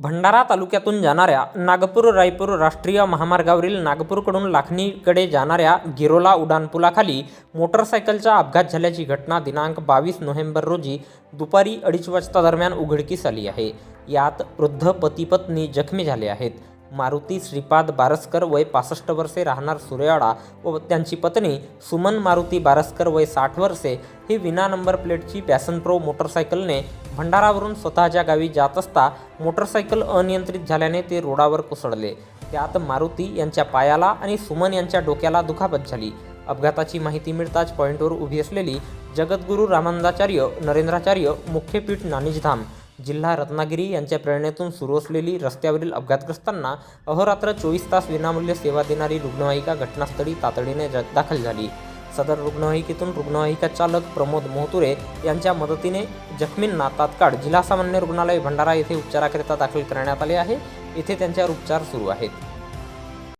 भंडारा तालुक्यातून जाणाऱ्या नागपूर रायपूर राष्ट्रीय महामार्गावरील नागपूरकडून लाखणीकडे जाणाऱ्या गिरोला उड्डाणपुलाखाली मोटरसायकलचा अपघात झाल्याची घटना दिनांक बावीस नोव्हेंबर रोजी दुपारी अडीच वाजता दरम्यान उघडकीस आली आहे. यात वृद्ध पती पत्नी जखमी झाले आहेत. मारुती श्रीपाद बारसकर वय पासष्ट वर्षे राहणार सुरेवाडा व त्यांची पत्नी सुमन मारुती बारसकर वय साठ वर्षे ही विना नंबर प्लेटची पॅसन प्रो मोटरसायकलने भंडारावरून स्वतःच्या गावी जात असता मोटरसायकल अनियंत्रित झाल्याने ते रोडावर कोसळले. त्यात मारुती यांच्या पायाला आणि सुमन यांच्या डोक्याला दुखापत झाली. अपघाताची माहिती मिळताच पॉईंटवर उभी असलेली जगद्गुरू रामानंदाचार्य नरेंद्राचार्य मुख्यपीठ नानिजधाम जिल्हा रत्नागिरी यांच्या प्रेरणेतून सुरू असलेली रस्त्यावरील अपघातग्रस्तांना अहोरात्र चोवीस तास विनामूल्य सेवा देणारी रुग्णवाहिका घटनास्थळी तातडीने दाखल झाली. सदर रुग्णवाहिकेतून रुग्णवाहिका चालक प्रमोद मोहतुरे यांच्या मदतीने जखमींना तात्काळ जिल्हा सामान्य रुग्णालय भंडारा येथे उपचाराकरिता दाखल करण्यात आले आहे. येथे त्यांच्यावर उपचार सुरू आहेत.